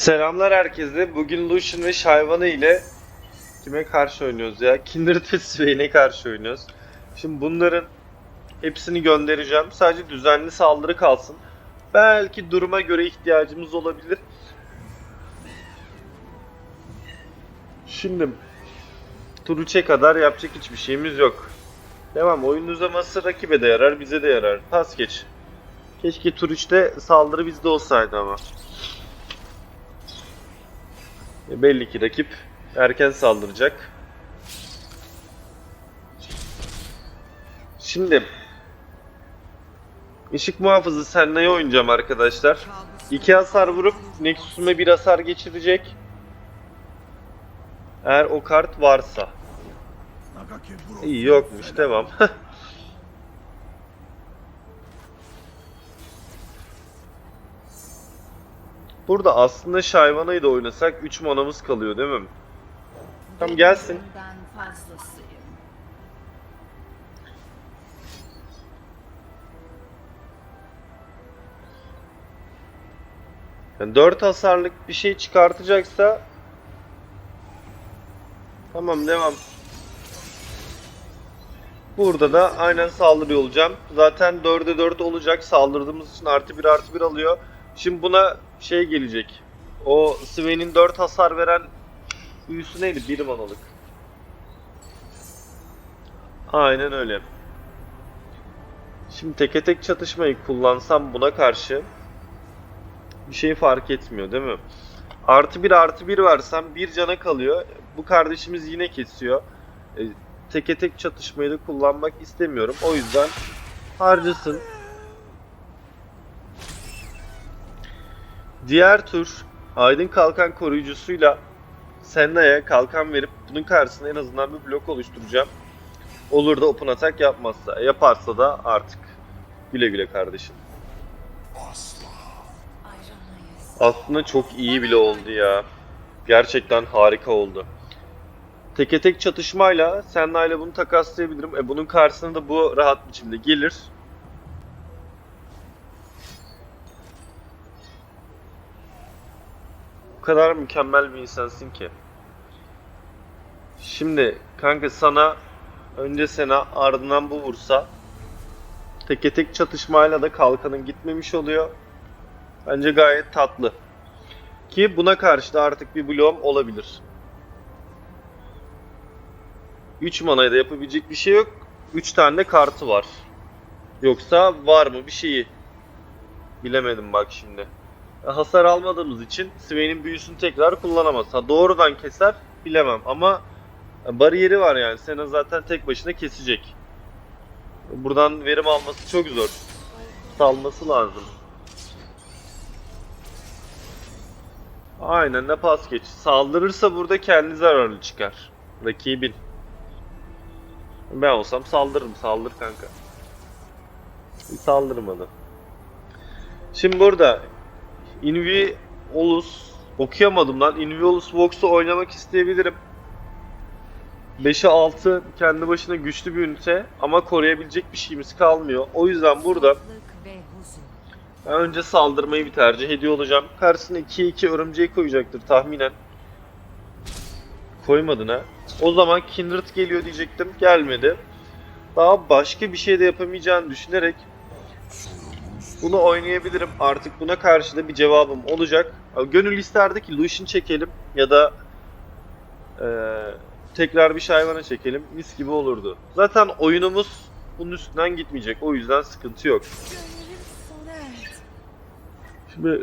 Selamlar herkese. Bugün Lucian ve Shyvana ile kime karşı oynuyoruz ya? Kindred ve Swain'e karşı oynuyoruz. Şimdi bunların hepsini göndereceğim. Sadece düzenli saldırı kalsın. Belki duruma göre ihtiyacımız olabilir. Şimdi tur 3'e kadar yapacak hiçbir şeyimiz yok. Devam. Oyun uzaması rakibe de yarar, bize de yarar. Pas geç. Keşke tur 3'te saldırı bizde olsaydı ama. E, Belli ki rakip erken saldıracak. Şimdi ışık muhafızı Senna'ya oynayacağım arkadaşlar. İki hasar vurup Nexus'uma bir hasar geçirecek. Eğer o kart varsa. İyi yokmuş devam. Burada aslında Shyvana'yı da oynasak 3 manamız kalıyor değil mi? Tamam, gelsin. Yani 4 hasarlık bir şey çıkartacaksa Tamam devam. Burada da aynen saldırıyor olacağım. Zaten 4'e 4 olacak. Saldırdığımız için artı 1 artı 1 alıyor. Şimdi buna şey gelecek. O Swain'in 4 hasar veren büyüsü neydi? 1 manalık. Aynen öyle. Şimdi teke tek çatışmayı kullansam buna karşı bir şey fark etmiyor değil mi? Artı bir artı bir versem bir cana kalıyor. Bu kardeşimiz yine kesiyor. E, teke tek çatışmayı da kullanmak istemiyorum. O yüzden harcasın. Diğer tur Aydın Kalkan koruyucusuyla Senna'ya kalkan verip bunun karşısına en azından bir blok oluşturacağım. Olur da open attack yapmazsa. Yaparsa da artık güle güle kardeşim. Aslında çok iyi bile oldu ya. Gerçekten harika oldu. Teke tek çatışmayla Senna ile bunu takaslayabilirim. E bunun karşısına da bu rahat biçimde gelir. O kadar mükemmel bir insansın ki. Şimdi kanka sana önce sana ardından bu vursa teke tek çatışmayla da kalkanın gitmemiş oluyor. Bence gayet tatlı. Ki buna karşı da artık bir bloğum olabilir. 3 manaya da yapabilecek bir şey yok. 3 tane de kartı var. Yoksa var mı bir şeyi? Bilemedim bak şimdi. Hasar almadığımız için Swain'in büyüsünü tekrar kullanamaz. Ha doğrudan keser bilemem ama bariyeri var yani. Sena zaten tek başına kesecek. Buradan verim alması çok zor. Salması lazım. Aynen de pas geç. Saldırırsa burada kendi zararlı çıkar. Rakibin. Ben olsam saldırırım. Saldır kanka. Saldırmadı. Şimdi burada Invi Olus okuyamadım lan. Invi Olus Vox'u oynamak isteyebilirim. 5'e 6 kendi başına güçlü bir ünite ama koruyabilecek bir şeyimiz kalmıyor. O yüzden burada ben önce saldırmayı bir tercih ediyor olacağım. Karşısına 2-2 örümceği koyacaktır tahminen. Koymadın ha. O zaman Kindred geliyor diyecektim. Gelmedi. Daha başka bir şey de yapamayacağını düşünerek bunu oynayabilirim. Artık buna karşı da bir cevabım olacak. Gönül isterdi ki Lucian çekelim ya da eee, tekrar bir hayvana çekelim. Mis gibi olurdu. Zaten oyunumuz bunun üstünden gitmeyecek. O yüzden sıkıntı yok. Şimdi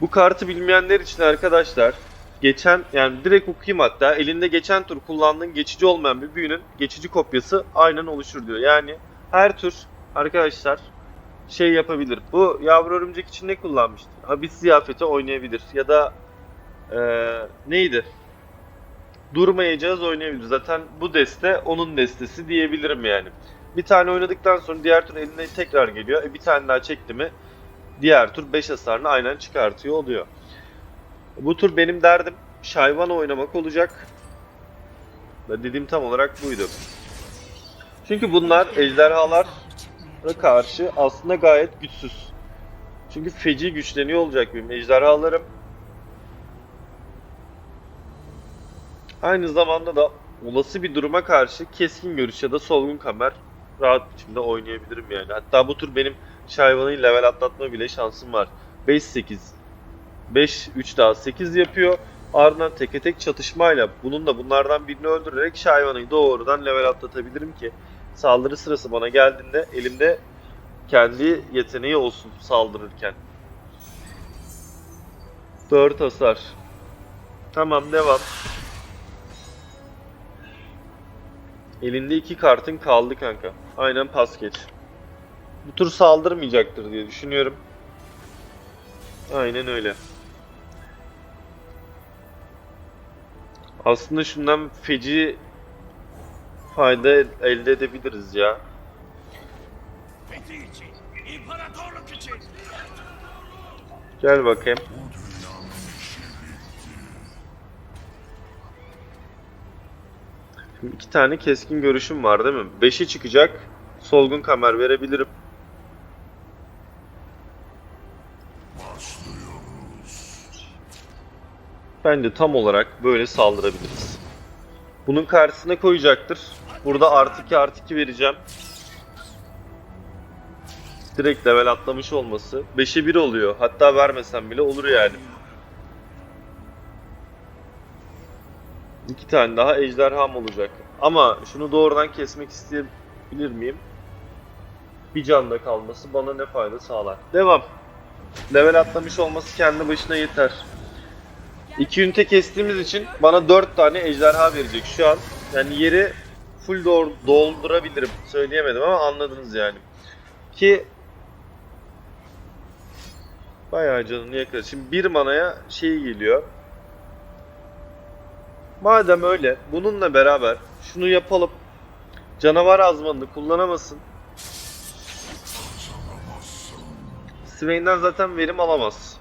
bu kartı bilmeyenler için arkadaşlar geçen yani direkt okuyayım hatta elinde geçen tur kullandığın geçici olmayan bir büyünün geçici kopyası aynen oluşur diyor. Yani her tur arkadaşlar şey yapabilir. Bu yavru örümcek için ne kullanmıştı? Habis ziyafeti oynayabilir ya da eee, neydi? Durmayacağız oynayabilir. Zaten bu deste onun destesi diyebilirim yani. Bir tane oynadıktan sonra diğer tur eline tekrar geliyor. E bir tane daha çekti mi diğer tur 5 hasarını aynen çıkartıyor oluyor. Bu tur benim derdim Şayvan oynamak olacak. Dediğim tam olarak buydu. Çünkü bunlar ejderhalara karşı aslında gayet güçsüz. Çünkü feci güçleniyor olacak benim ejderhalarım. Aynı zamanda da olası bir duruma karşı keskin görüş ya da solgun kamer rahat biçimde oynayabilirim yani. Hatta bu tur benim Şayvan'ı level atlatma bile şansım var. 5-8 5 3 daha 8 yapıyor. Ardından teke tek çatışmayla bunun da bunlardan birini öldürerek Şayvan'ı doğrudan level atlatabilirim ki saldırı sırası bana geldiğinde elimde kendi yeteneği olsun saldırırken. 4 hasar. Tamam devam. Elinde iki kartın kaldı kanka. Aynen pas geç. Bu tur saldırmayacaktır diye düşünüyorum. Aynen öyle. Aslında şundan feci fayda elde edebiliriz ya. Gel bakayım. Şimdi iki tane keskin görüşüm var değil mi? Beşi çıkacak. Solgun kamer verebilirim. Bence tam olarak böyle saldırabiliriz. Bunun karşısına koyacaktır. Burada artı 2 artı 2 vereceğim. Direkt level atlamış olması. 5'e 1 oluyor. Hatta vermesem bile olur yani. İki tane daha ejderham olacak. Ama şunu doğrudan kesmek isteyebilir miyim? Bir canda kalması bana ne fayda sağlar? Devam. Level atlamış olması kendi başına yeter. İki ünite kestiğimiz için bana 4 tane ejderha verecek şu an. Yani yeri full doldurabilirim. Söyleyemedim ama anladınız yani. Ki bayağı canını yakar. Şimdi bir manaya şey geliyor. Madem öyle bununla beraber şunu yapalım. Canavar azmanını kullanamasın. Swain'den zaten verim alamaz.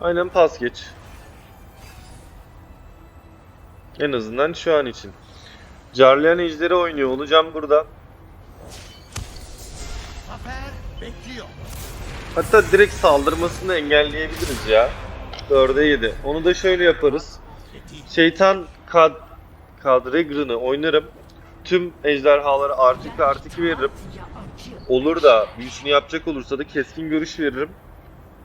Aynen pas geç. En azından şu an için. Carlayan ejderi oynuyor olacağım burada. Hatta direkt saldırmasını engelleyebiliriz ya. 4'e 7. Onu da şöyle yaparız. Şeytan kad kadregrını oynarım. Tüm ejderhalara artı 2 artı 2 veririm. Olur da büyüsünü yapacak olursa da keskin görüş veririm.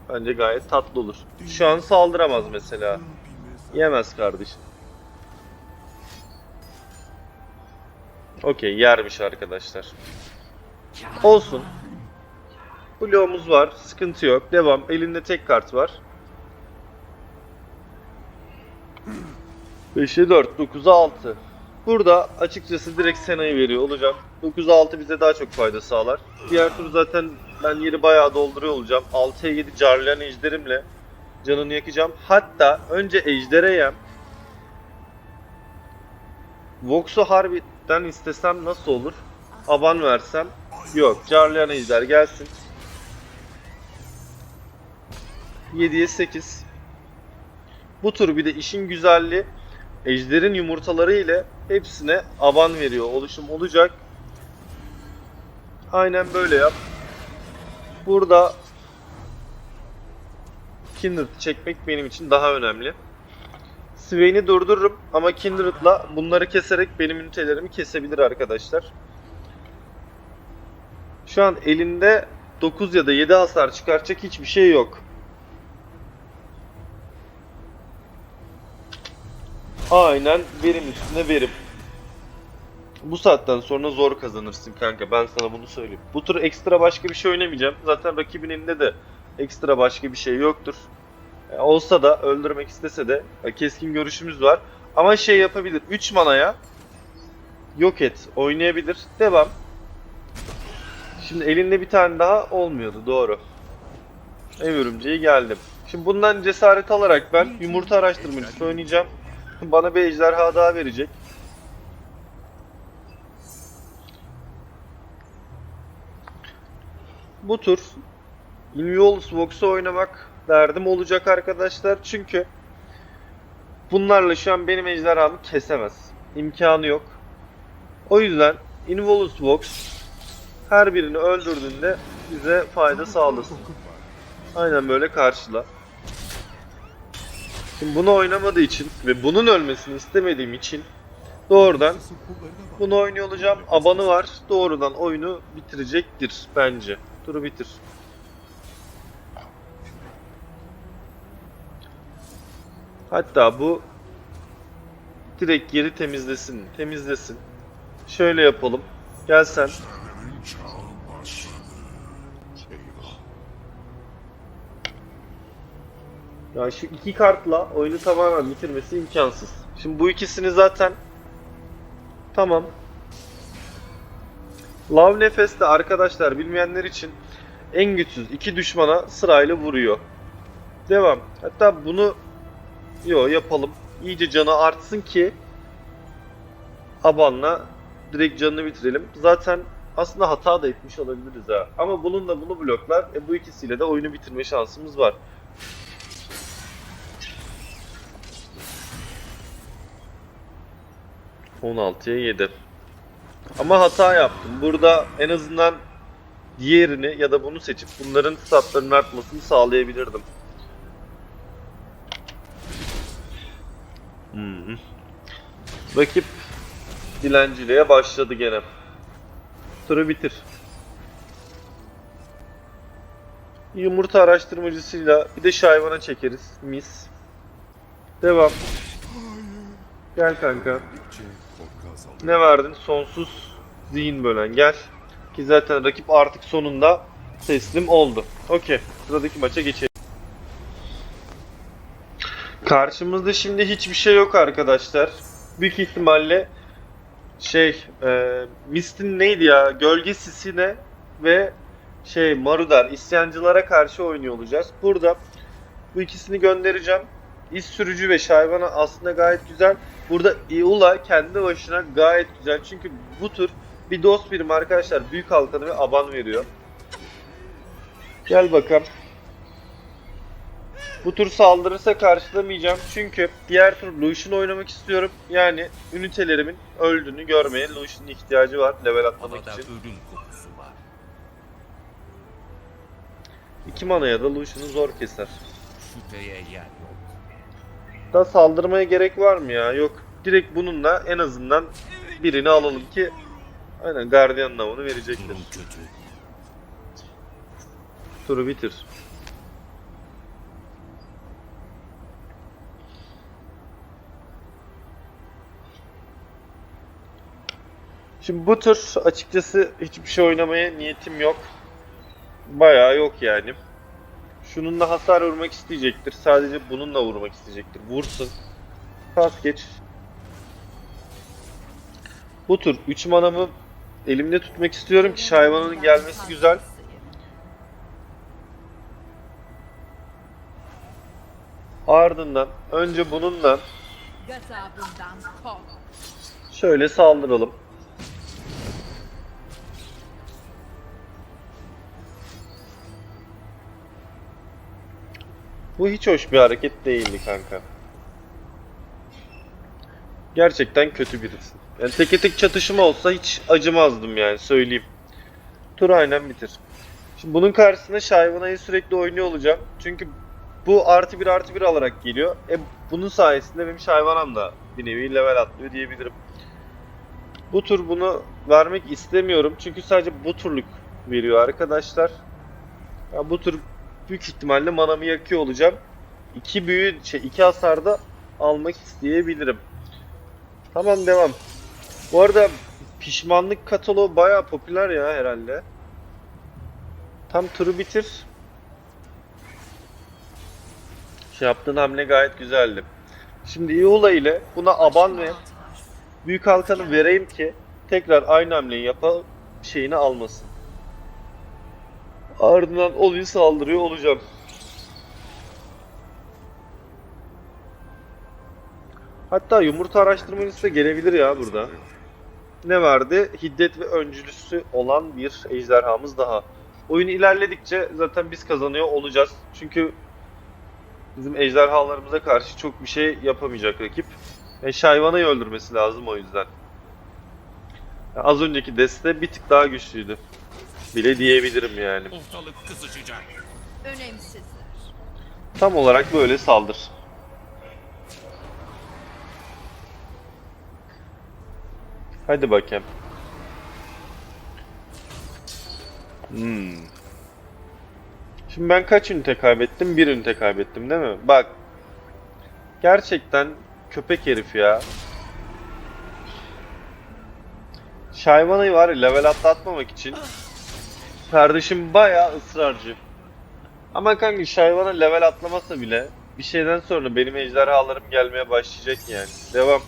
Bence gayet tatlı olur. Şu an saldıramaz mesela. Yemez kardeşim. Okey yermiş arkadaşlar. Olsun. Bloğumuz var. Sıkıntı yok. Devam. Elinde tek kart var. 5'e 4, 9'a 6. Burada açıkçası direkt Sena'yı veriyor olacağım. 9'a 6 bize daha çok fayda sağlar. Diğer tur zaten ben yeri bayağı dolduruyor olacağım. 6'ya 7 Carlayan ejderimle canını yakacağım. Hatta önce ejdere yem. Vox'u harbiden istesem nasıl olur? Aban versem. Yok. Carlayan ejder gelsin. 7'ye 8. Bu tur bir de işin güzelliği Ejder'in yumurtaları ile hepsine aban veriyor. Oluşum olacak. Aynen böyle yap. Burada Kindred çekmek benim için daha önemli. Swain'i durdururum ama Kindred'la bunları keserek benim ünitelerimi kesebilir arkadaşlar. Şu an elinde 9 ya da 7 hasar çıkartacak hiçbir şey yok. Aynen verim üstüne verim. Bu saatten sonra zor kazanırsın kanka. Ben sana bunu söyleyeyim. Bu tur ekstra başka bir şey oynamayacağım. Zaten rakibin elinde de ekstra başka bir şey yoktur. E, olsa da öldürmek istese de e, keskin görüşümüz var. Ama şey yapabilir. 3 manaya yok et oynayabilir. Devam. Şimdi elinde bir tane daha olmuyordu. Doğru. Ev örümceği geldim. Şimdi bundan cesaret alarak ben yumurta araştırmacısı oynayacağım. Bana bir ejderha daha verecek. Bu tur Inviolus Vox'u oynamak derdim olacak arkadaşlar. Çünkü bunlarla şu an benim ejderhamı kesemez. İmkanı yok. O yüzden Involus Vox her birini öldürdüğünde bize fayda sağlasın. Aynen böyle karşıla. Şimdi bunu oynamadığı için ve bunun ölmesini istemediğim için doğrudan bunu oynuyor olacağım. Abanı var. Doğrudan oyunu bitirecektir bence. Turu bitir. Hatta bu direkt yeri temizlesin. Temizlesin. Şöyle yapalım. Gel sen. Ya şu iki kartla oyunu tamamen bitirmesi imkansız. Şimdi bu ikisini zaten tamam. Love Nefes de arkadaşlar bilmeyenler için en güçsüz iki düşmana sırayla vuruyor. Devam. Hatta bunu yo yapalım. İyice canı artsın ki Aban'la direkt canını bitirelim. Zaten aslında hata da etmiş olabiliriz ha. Ama bununla bunu bloklar. E bu ikisiyle de oyunu bitirme şansımız var. ...16'ya 7. Ama hata yaptım. Burada en azından diğerini ya da bunu seçip bunların statlarının artmasını sağlayabilirdim. Rakip dilenciliğe başladı gene. Turu bitir. Yumurta araştırmacısıyla bir de şayvana çekeriz. Mis. Devam. Gel kanka. Ne verdin? Sonsuz zihin bölen. Gel. Ki zaten rakip artık sonunda teslim oldu. Okey. Sıradaki maça geçelim. Karşımızda şimdi hiçbir şey yok arkadaşlar. Büyük ihtimalle şey e, Mist'in neydi ya? Gölge sisine ve şey Marudar isyancılara karşı oynuyor olacağız. Burada bu ikisini göndereceğim. İz sürücü ve Şayvana aslında gayet güzel. Burada Iula kendi başına gayet güzel. Çünkü bu tür bir dost birim arkadaşlar büyük halkanı ve aban veriyor. Gel bakalım. Bu tur saldırırsa karşılamayacağım. Çünkü diğer tur Lucian oynamak istiyorum. Yani ünitelerimin öldüğünü görmeye Lucian'ın ihtiyacı var level atlamak için. 2 manaya da Lucian'ı zor keser. Da saldırmaya gerek var mı ya? Yok. Direkt bununla en azından birini alalım ki aynen Guardian navını verecektir. Turu bitir. Şimdi bu tur açıkçası hiçbir şey oynamaya niyetim yok. Bayağı yok yani. Şununla hasar vurmak isteyecektir. Sadece bununla vurmak isteyecektir. Vursun. Pas geç. Bu tur 3 manamı elimde tutmak istiyorum ki Şayvan'ın gelmesi güzel. Ardından önce bununla şöyle saldıralım. Bu hiç hoş bir hareket değildi kanka. Gerçekten kötü birisin. Yani teke tek çatışma olsa hiç acımazdım yani söyleyeyim. Tur aynen bitir. Şimdi bunun karşısında Şayvana'yı sürekli oynuyor olacağım. Çünkü bu artı bir artı bir alarak geliyor. E bunun sayesinde benim Şayvanam da bir nevi level atlıyor diyebilirim. Bu tur bunu vermek istemiyorum. Çünkü sadece bu turluk veriyor arkadaşlar. Ya bu tur büyük ihtimalle manamı yakıyor olacağım. İki büyü, şey iki hasarda almak isteyebilirim. Tamam devam. Bu arada pişmanlık kataloğu bayağı popüler ya herhalde. Tam turu bitir. Şey yaptığın hamle gayet güzeldi. Şimdi Iula ile buna aban ve büyük halkanı vereyim ki tekrar aynı hamleyi yapıp şeyini almasın. Ardından Olin saldırıyor olacağım. Hatta yumurta araştırmacısı da gelebilir ya burada. Ne vardı? Hiddet ve öncülüsü olan bir ejderhamız daha. Oyun ilerledikçe zaten biz kazanıyor olacağız. Çünkü bizim ejderhalarımıza karşı çok bir şey yapamayacak rakip. E, Şayvana'yı öldürmesi lazım o yüzden. Ya az önceki deste bir tık daha güçlüydü bile diyebilirim yani. Ortalık kızışacak. Önemsizler. Tam olarak böyle saldır. Hadi bakayım. Hmm. Şimdi ben kaç ünite kaybettim? Bir ünite kaybettim değil mi? Bak. Gerçekten köpek herif ya. Şayvanayı var level atlatmamak için kardeşim bayağı ısrarcı. Ama kanka Şayvana level atlamasa bile bir şeyden sonra benim ejderhalarım gelmeye başlayacak yani. Devam.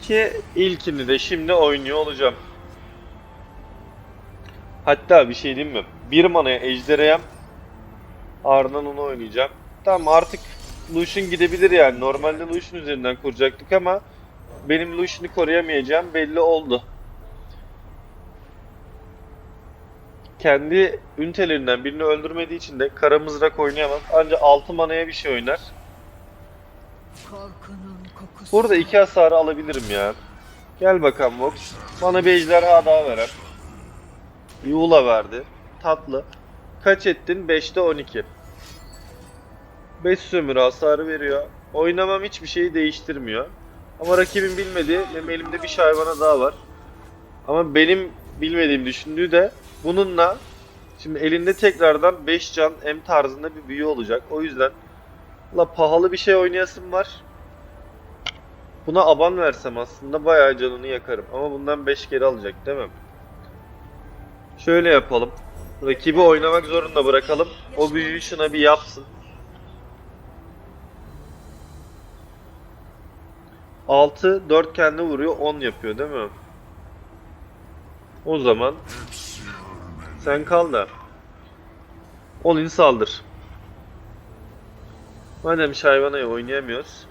Ki ilkini de şimdi oynuyor olacağım. Hatta bir şey diyeyim mi? Bir manaya ejderhayam ardından onu oynayacağım. Tamam artık Lucian gidebilir yani. Normalde Lucian üzerinden kuracaktık ama benim Lucian'ı koruyamayacağım belli oldu. Kendi ünitelerinden birini öldürmediği için de kara mızrak oynayamaz. Ancak 6 manaya bir şey oynar. Burada iki hasarı alabilirim ya. Gel bakalım Vox. Bana bir ejderha daha veren. Yuğla verdi. Tatlı. Kaç ettin? 5'te 12. 5 sömürü hasarı veriyor. Oynamam hiçbir şeyi değiştirmiyor. Ama rakibin bilmediği benim elimde bir hayvana daha var. Ama benim bilmediğim düşündüğü de bununla şimdi elinde tekrardan 5 can M tarzında bir büyü olacak. O yüzden la pahalı bir şey oynayasım var. Buna aban versem aslında bayağı canını yakarım. Ama bundan 5 kere alacak değil mi? Şöyle yapalım. Rakibi oynamak zorunda bırakalım. O büyüyü şuna bir yapsın. 6 4 kendi vuruyor 10 yapıyor değil mi? O zaman sen kal da Olin saldır. Madem Şayvana'yı oynayamıyoruz.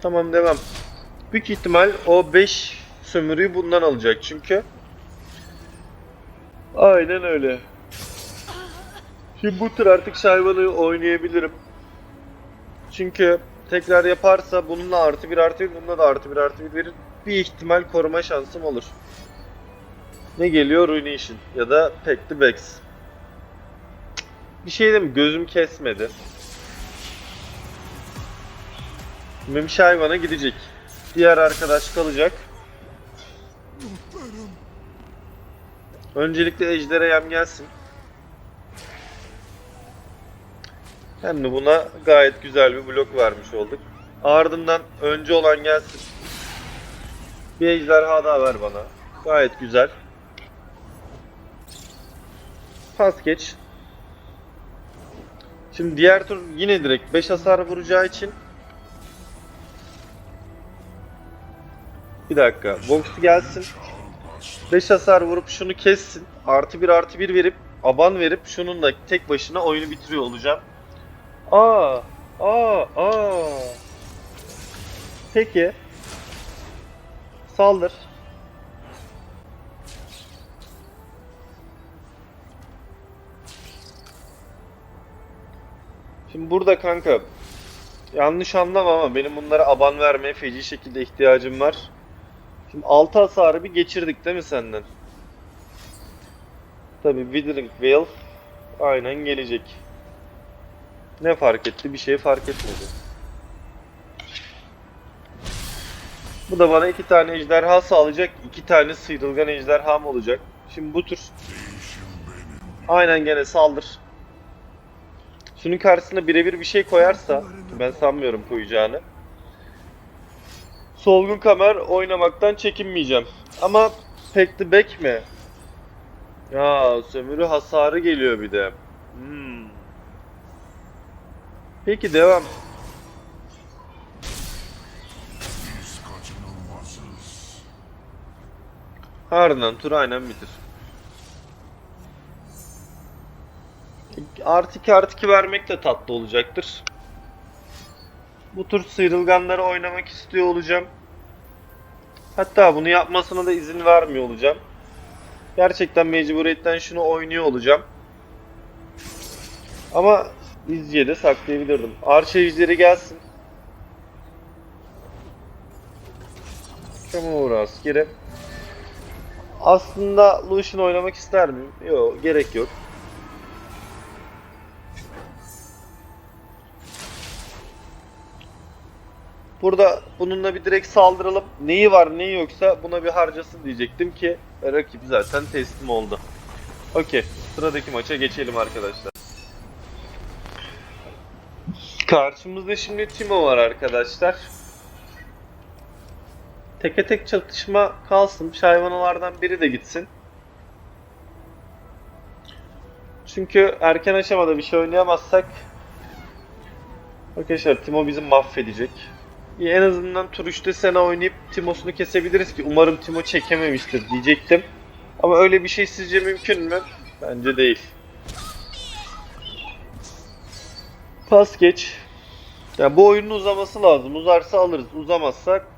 Tamam devam. Büyük ihtimal o 5 sömürüyü bundan alacak çünkü. Aynen öyle. Şimdi bu tür artık Şayvan'ı oynayabilirim. Çünkü tekrar yaparsa bununla artı bir artı bir, bununla da artı bir artı bir verir. Bir ihtimal koruma şansım olur. Ne geliyor? Ruination ya da Pack the Bags. Bir şey de mi? Gözüm kesmedi. Memiş hayvana gidecek. Diğer arkadaş kalacak. Öncelikle Ejder'e yem gelsin. Hem de buna gayet güzel bir blok vermiş olduk. Ardından önce olan gelsin. Bir ejderha daha ver bana. Gayet güzel. Pas geç. Şimdi diğer tur yine direkt 5 hasar vuracağı için Bir dakika. Box'u gelsin. 5 hasar vurup şunu kessin. Artı 1 artı 1 verip aban verip şununla tek başına oyunu bitiriyor olacağım. Aa, aa, aa. Peki. Saldır. Şimdi burada kanka yanlış anlama ama benim bunlara aban vermeye feci şekilde ihtiyacım var. Şimdi 6 hasarı bir geçirdik değil mi senden? Tabi Withering Veil aynen gelecek. Ne fark etti? Bir şey fark etmedi. Bu da bana iki tane ejderha sağlayacak. iki tane sıyrılgan ejderham olacak. Şimdi bu tür aynen gene saldır. Şunun karşısına birebir bir şey koyarsa ben sanmıyorum koyacağını. Solgun kamer oynamaktan çekinmeyeceğim. Ama Pack the Back mi? Ya sömürü hasarı geliyor bir de. Hmm. Peki devam. Ardından tur aynen bitir. Artı 2 artı 2 vermek de tatlı olacaktır. Bu tur sıyrılganları oynamak istiyor olacağım. Hatta bunu yapmasına da izin vermiyor olacağım. Gerçekten mecburiyetten şunu oynuyor olacağım. Ama izciye de saklayabilirdim. Ejderi gelsin. Şama uğra askeri. Aslında Lucian oynamak ister miyim? Yok gerek yok. Burada bununla bir direkt saldıralım. Neyi var neyi yoksa buna bir harcasın diyecektim ki rakip zaten teslim oldu. Okey. Sıradaki maça geçelim arkadaşlar. Karşımızda şimdi Timo var arkadaşlar. Teke tek çatışma kalsın. Şayvanalardan biri de gitsin. Çünkü erken aşamada bir şey oynayamazsak Arkadaşlar Timo bizi mahvedecek. En azından tur 3'te Sena oynayıp Timo'sunu kesebiliriz ki umarım Timo çekememiştir diyecektim. Ama öyle bir şey sizce mümkün mü? Bence değil. Pas geç. Ya bu oyunun uzaması lazım. Uzarsa alırız. Uzamazsak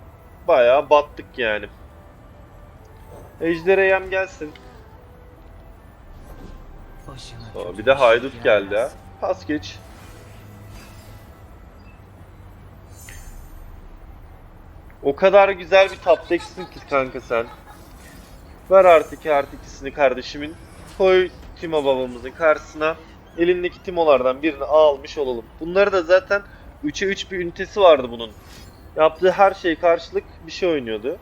bayağı battık yani. Ejder'e yem gelsin. Aa, bir de haydut geldi ha. Pas geç. O kadar güzel bir top deck'sin ki kanka sen. Ver artı 2 artı 2'sini kardeşimin. Koy Timo babamızın karşısına. Elindeki Timo'lardan birini almış olalım. Bunları da zaten 3'e 3 bir ünitesi vardı bunun. Yaptığı her şey karşılık bir şey oynuyordu.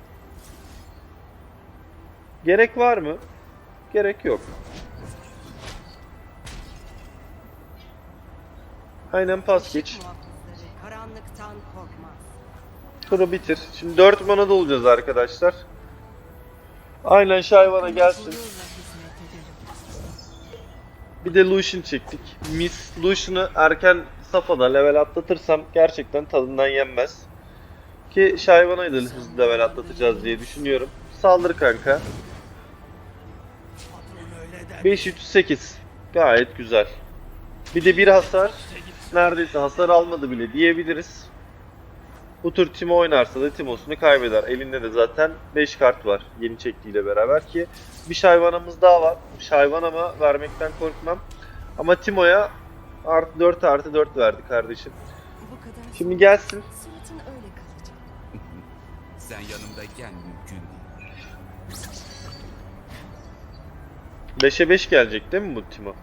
Gerek var mı? Gerek yok. Aynen pas geç. Turu bitir. Şimdi 4 mana da olacağız arkadaşlar. Aynen Şayvan'a gelsin. Bir de Lucian çektik. Miss Lucian'ı erken safhada level atlatırsam gerçekten tadından yenmez. Ki Şayvan'a da hızlı level atlatacağız diye düşünüyorum. Saldır kanka. 538. Gayet güzel. Bir de bir hasar. Neredeyse hasar almadı bile diyebiliriz. Bu tur Timo oynarsa da Timo'sunu kaybeder. Elinde de zaten 5 kart var yeni çektiğiyle beraber ki bir şayvanamız daha var. Şayvan ama vermekten korkmam. Ama Timo'ya artı 4 artı 4 verdi kardeşim. Şimdi gelsin. Sen yanımdayken mümkün değil. 5'e 5 gelecek değil mi bu Timo?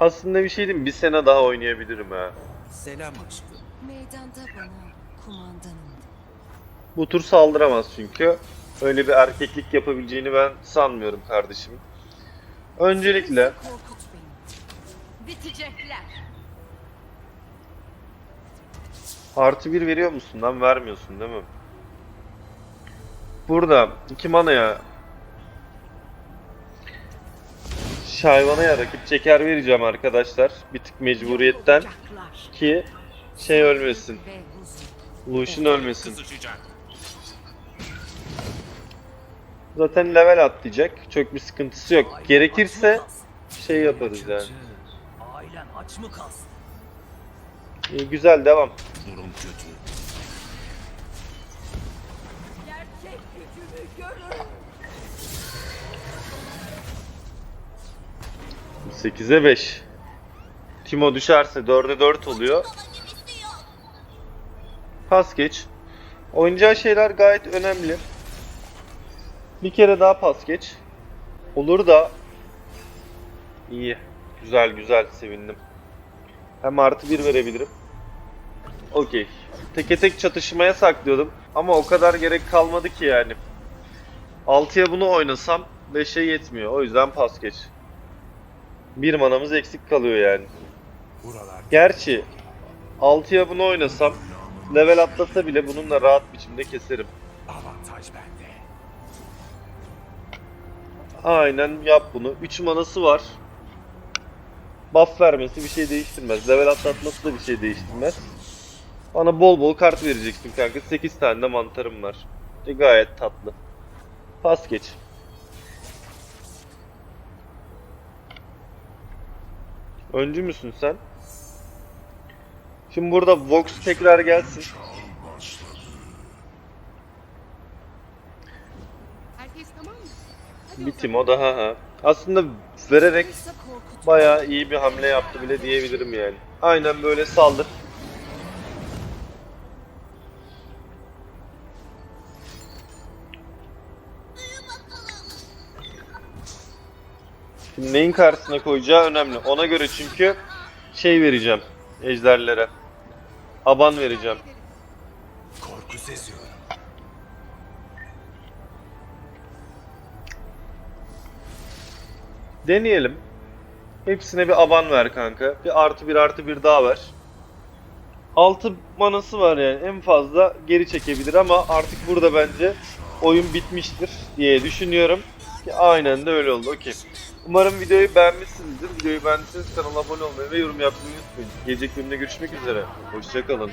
Aslında bir şey diyeyim bir sene daha oynayabilirim ha. Selam aşkım. Meydanda bana kumandanım. Bu tur saldıramaz çünkü. Öyle bir erkeklik yapabileceğini ben sanmıyorum kardeşim. Öncelikle Korkut beni. Bitecekler. Artı 1 veriyor musun lan? Vermiyorsun değil mi? Burada 2 manaya Şayvana'ya rakip çeker vereceğim arkadaşlar. Bir tık mecburiyetten ki şey ölmesin. Lucian ölmesin. Zaten level atlayacak. Çok bir sıkıntısı yok. Gerekirse şey yaparız yani. Ailen aç mı kalsın? İyi, güzel devam. Durum kötü. Gerçek gücümü görün. 8'e 5. Timo düşerse 4'e 4 oluyor. Pas geç. Oynayacağı şeyler gayet önemli. Bir kere daha pas geç. Olur da iyi. Güzel güzel sevindim. Hem artı 1 verebilirim. Okey. Teke tek çatışmaya saklıyordum. Ama o kadar gerek kalmadı ki yani. 6'ya bunu oynasam 5'e yetmiyor. O yüzden pas geç. Bir manamız eksik kalıyor yani. Gerçi 6'ya bunu oynasam level atlasa bile bununla rahat biçimde keserim. avantaj bende. Aynen yap bunu. 3 manası var. Buff vermesi bir şey değiştirmez. Level atlatması da bir şey değiştirmez. Bana bol bol kart vereceksin kanka. 8 tane de mantarım var. E, gayet tatlı. Pas geç. Öncü müsün sen? Şimdi burada Vox tekrar gelsin. Bir o daha ha. Aslında vererek bayağı iyi bir hamle yaptı bile diyebilirim yani. Aynen böyle saldır. Neyin karşısına koyacağı önemli. Ona göre çünkü şey vereceğim ejderlere. Aban vereceğim. Korku seziyorum. Deneyelim. Hepsine bir aban ver kanka. Bir artı bir artı bir daha ver. 6 manası var yani en fazla geri çekebilir ama artık burada bence oyun bitmiştir diye düşünüyorum. Ki aynen de öyle oldu. Okey. Umarım videoyu beğenmişsinizdir. Videoyu beğendiyseniz kanala abone olmayı ve yorum yapmayı unutmayın. Gelecek bölümde görüşmek üzere. Hoşçakalın.